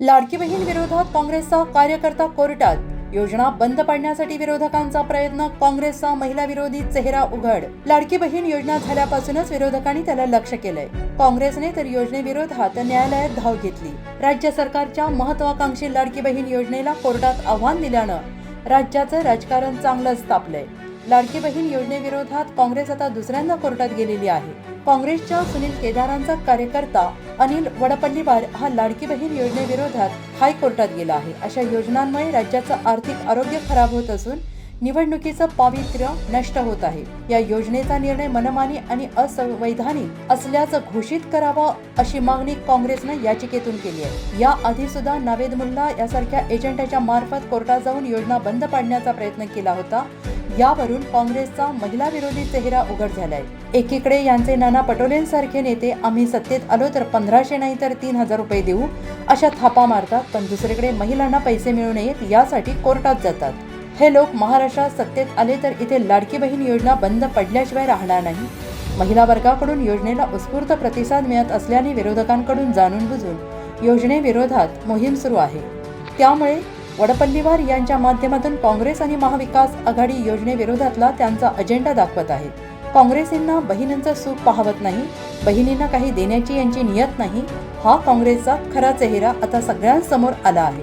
लाडकी बहीण विरोधात काँग्रेसचा कार्यकर्ता कोर्टात. योजना बंद पाडण्यासाठी विरोधकांचा प्रयत्न काँग्रेसचा महिला विरोधी चेहरा उघड. लाडकी बहीण योजना झाल्यापासूनच विरोधकांनी त्याला लक्ष केलंय. काँग्रेसने तर योजनेविरोधात न्यायालयात धाव घेतली. राज्य सरकारच्या महत्वाकांक्षी लाडकी बहीण योजनेला कोर्टात आव्हान दिल्यानं राज्याचं राजकारण चांगलंच तापलंय. लाडकी बहीण योजनेविरोधात काँग्रेस आता दुसऱ्यांदा कोर्टात गेलेली आहे. काँग्रेसच्या सुनील केदारांचा कार्यकर्ता अनिल वडपल्लीवार हा लाडकी बहीण योजनेविरोधात हायकोर्टात गेला आहे. अशा योजनांमुळे राज्याचं आर्थिक आरोग्य खराब होत असून निवडणुकीचं पावित्र्य नष्ट होत आहे. या योजनेचा निर्णय मनमानी आणि असंवैधानिक असल्याचं घोषित करावं अशी मागणी काँग्रेसनं याचिकेतून केली आहे. या आधी सुद्धा नावेद मुल्ला यासारख्या एजंटाच्या मार्फत कोर्टात जाऊन योजना बंद पाडण्याचा प्रयत्न केला होता. यावरून काँग्रेसचा महिला विरोधी चेहरा उघड झालाय. एकीकडे यांचे नाना पटोलेंसारखे नेते आम्ही सत्तेत आलो तर पंधराशे नाही तर तीन हजार रुपये देऊ अशा थापा मारतात पण दुसरीकडे महिलांना पैसे मिळू नयेत यासाठी कोर्टात जातात. हे लोक महाराष्ट्रात सत्तेत आले तर इथे लाडकी बहीण योजना बंद पडल्याशिवाय राहणार नाही. महिला वर्गाकडून योजनेला उत्स्फूर्त प्रतिसाद मिळत असल्याने विरोधकांकडून जाणून बुजून योजनेविरोधात मोहीम सुरू आहे. त्यामुळे वडपल्लीवार यांच्या माध्यमातून काँग्रेस आणि महाविकास आघाडी योजनेविरोधातला त्यांचा अजेंडा दाखवत आहेत काँग्रेसींना बहिणींचं सुख पाहवत नाही बहिणींना काही देण्याची यांची नियत नाही हा काँग्रेसचा खरा चेहरा आता सगळ्यांसमोर आला आहे.